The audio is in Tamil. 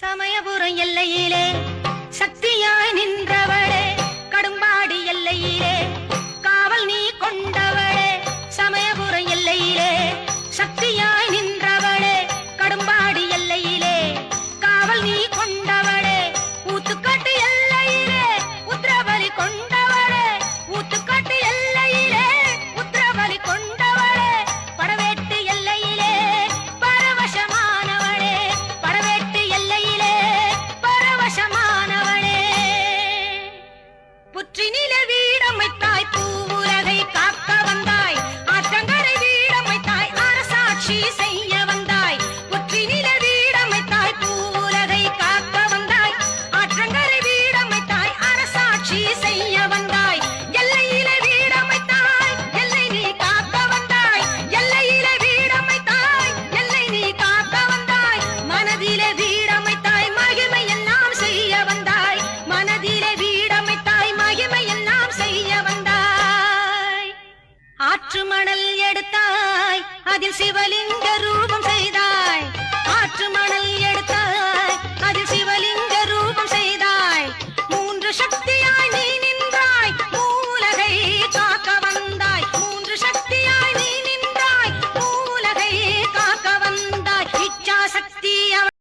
சமயபுரம் எல்லையிலே அரசாட்சி செய்ய வந்தாய். புற்றினில வீடமைத்தாய் பூவுலகை காக்க வந்தாய். ஆற்றங்கரை வீடமைத்தாய் அரசாட்சி செய்ய வந்தாய். எல்லையில வீடமைத்தாய் எல்லை நீ காக்க வந்தாய். எல்லையில வீடமைத்தாய் எல்லை நீ காக்க வந்தாய். வீடமைத்தாய் மகிமை எல்லாம் செய்ய வந்தாய். மனதிலே வீடமைத்தாய் மகிமை எல்லாம் செய்ய வந்தாய். ஆற்று மணல் அதில் சிவலிங்க ரூபம்